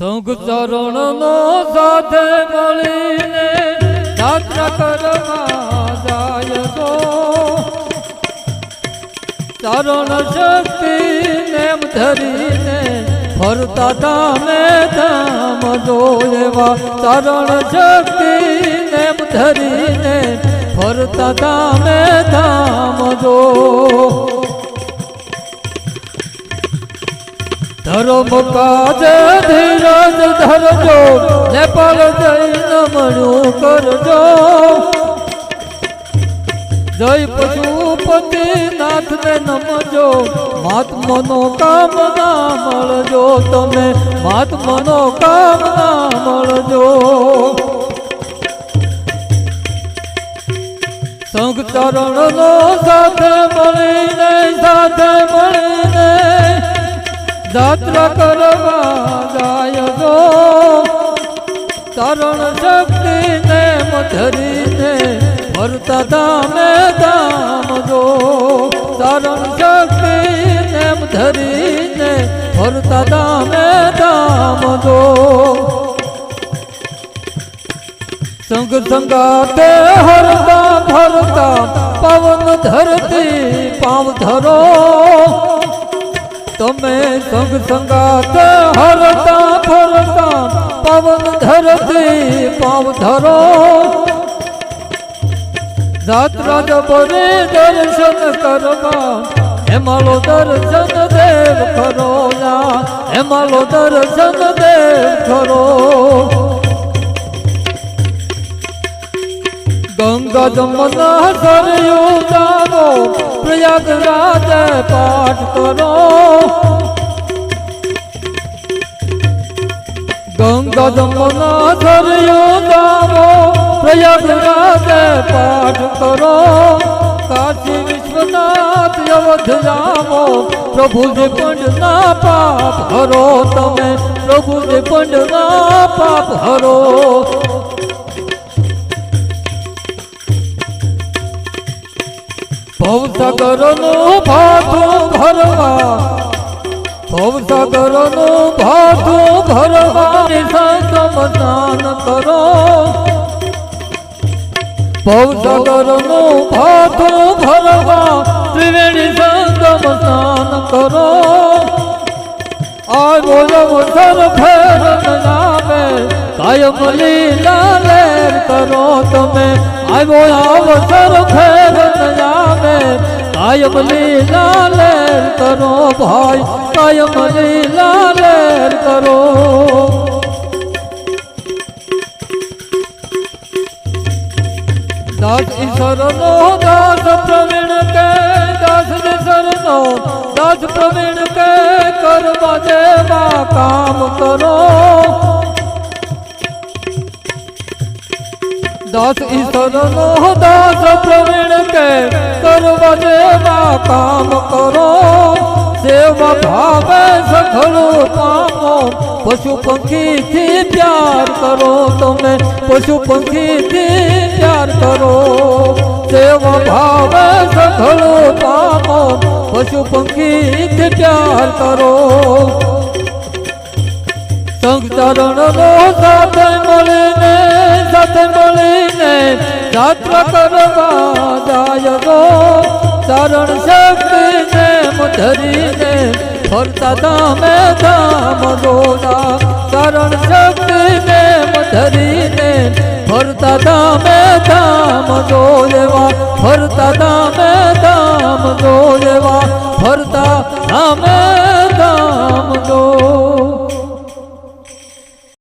સંઘ ચરણ નો સાથે મળીને યાત્રા કરવા જાય તો. ચરણ શક્તિ નેમ ધરીને ફરતા તમે ધામ જો એવા ચરણ શક્તિ નેમ ધરીને ફરતા તમે ધામ જો. ધર્મ કાજ ધીરજ ધરજો, નેપાળ જઈને મળ્યું કરજો. જય પશુપતિ નાથ ને નમજો, મહાત્મનો કામના મળજો તમે, મહાત્મનો કામના મળજો. સંઘ ચરણ નો સાથે મળીને સાથે મળીને જાત્રા કરવા જાય જો. ચરણ શક્તિ ને ધરીને ફરતા ધામે દામ જો. તરણ શક્તિ ને ધરીને ફરતા ધામે દામ જો. સંગ સંગાતે હરતા ફરતા પવન ધરતી પાવ ધરો સંગ સંગાત હરતા ફરતા પવન ધરતી પાવ ધરો. જાત્રા જબરે દર્શન કરવા, હેમાલો દર્શન દેવ ખરો હેમાલો દર્શન દેવ ખરો ગંગા જમના સરયુ જાવો પ્રયાગરાજ પાઠ કરો. ગંગા જમના સરયુ જાવો પ્રયાગરાજ પાઠ કરો. કાશી વિશ્વનાથ અવધ જાવો પ્રભુજી પંડના પાપ હરો. તમે પ્રભુજી પંડના પાપ હરો. ભવસાગરનું ભાથું ભરવા ભવસાગરનું ભાથું ભરવા સંગમ સ્નાન કરો. ભવસાગરનું ભાથું ભરવા ત્રિવેણી સંગમ સ્નાન કરો. આવ્યો સર ફેર નામે કાયમ લીલા લેર કરો તમે. આવ્યો સર ફેર આવે કાયમ લીલા લેર કરો ભાઈ, કાયમ લીલા લેર કરો. દાસ ઈશ્વરનો, દાસ પ્રવીણ કે, દાસ ઈશ્વરનો દાસ પ્રવીણ કે, કરવા દેવા કામ કરો. દાસ ઈશ્વરનો દાસ પ્રવીણ કે કરવા જેવા કામ કરો. સેવા ભાવે સખલો પામો. પશુ પંખીથી પ્યાર કરો તમે. પશુ પંખીથી પ્યાર કરો. સેવા ભાવે સખલો પામો. પશુ પંખીથી પ્યાર કરો. સંગ ચરણ નો સાથે મળીને સાથે મળીને યાત્રા કરવા જાય ગો ચરણ શક્તિ ને ધરીને ફરતા તમે ધામ ગોરા ચરણ શક્તિ ને ધરીને ફરતા ધામે ધામ જોવા ફરતા ધામે